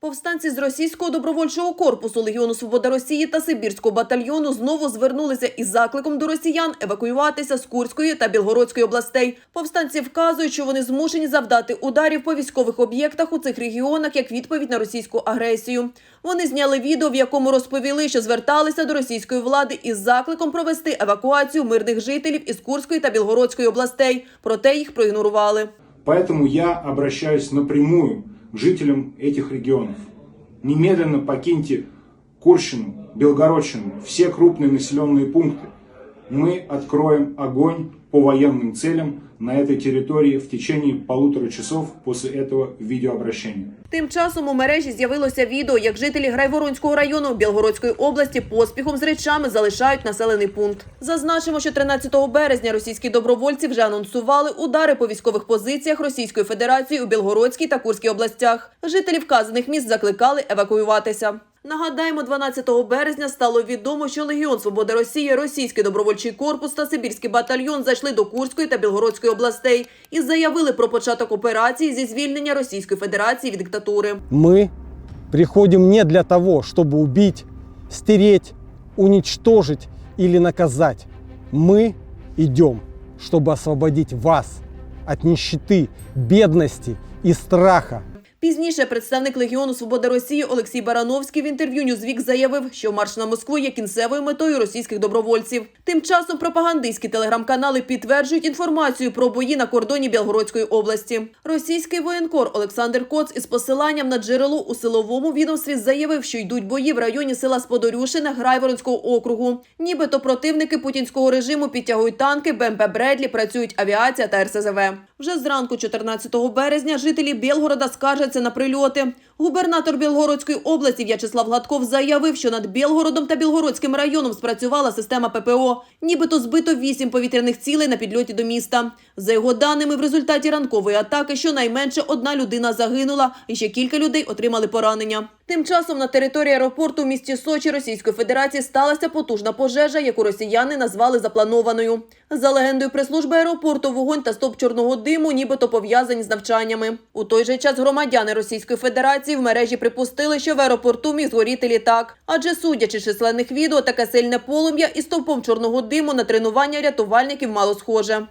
Повстанці з російського добровольчого корпусу Легіону Свобода Росії та Сибірського батальйону знову звернулися із закликом до росіян евакуюватися з Курської та Білгородської областей. Повстанці вказують, що вони змушені завдати ударів по військових об'єктах у цих регіонах як відповідь на російську агресію. Вони зняли відео, в якому розповіли, що зверталися до російської влади із закликом провести евакуацію мирних жителів із Курської та Білгородської областей, проте їх проігнорували. Поэтому я обращаюсь напрямую жителям этих регионов. Немедленно покиньте Курщину, Белгородщину, все крупные населенные пункты. Мы откроем огонь по военным целям на этой территории в течение полутора часов после этого видеообращения. Тим часом у мережі з'явилося відео, як жителі Грайворонського району Білгородської області поспіхом з речами залишають населений пункт. Зазначимо, що 13 березня російські добровольці вже анонсували удари по військових позиціях Російської Федерації у Білгородській та Курській областях. Жителі вказаних міст закликали евакуюватися. Нагадаємо, 12 березня стало відомо, що Легіон Свободи Росії, Російський добровольчий корпус та Сибірський батальйон зайшли до Курської та Білгородської областей і заявили про початок операції зі звільнення Російської Федерації від диктатури. Мы приходим не для того, чтобы убить, стереть, уничтожить или наказать. Мы идем, чтобы освободить вас от нищеты, бедности и страха. Пізніше представник Легіону Свобода Росії Олексій Барановський в інтерв'ю Ньюзвік заявив, що марш на Москву є кінцевою метою російських добровольців. Тим часом пропагандистські телеграм-канали підтверджують інформацію про бої на кордоні Білгородської області. Російський воєнкор Олександр Коц із посиланням на джерело у силовому відомстві заявив, що йдуть бої в районі села Сподорюшина Грайворонського округу. Нібито противники путінського режиму підтягують танки, БМП Бредлі, працюють авіація та РСЗВ. Вже зранку 14 березня жителі Білгорода скаржаться на прильоти. Губернатор Білгородської області В'ячеслав Гладков заявив, що над Білгородом та Білгородським районом спрацювала система ППО. Нібито збито вісім повітряних цілей на підльоті до міста. За його даними, в результаті ранкової атаки щонайменше одна людина загинула, і ще кілька людей отримали поранення. Тим часом на території аеропорту в місті Сочі Російської Федерації сталася потужна пожежа, яку росіяни назвали запланованою. За легендою прес-служби аеропорту, вогонь та стоп чорного диму нібито пов'язані з навчаннями. У той же час громадяни Російської Федерації в мережі припустили, що в аеропорту міг згоріти літак. Адже судячи з численних відео, таке сильне полум'я і стовпом чорного диму на тренування рятувальників мало схоже.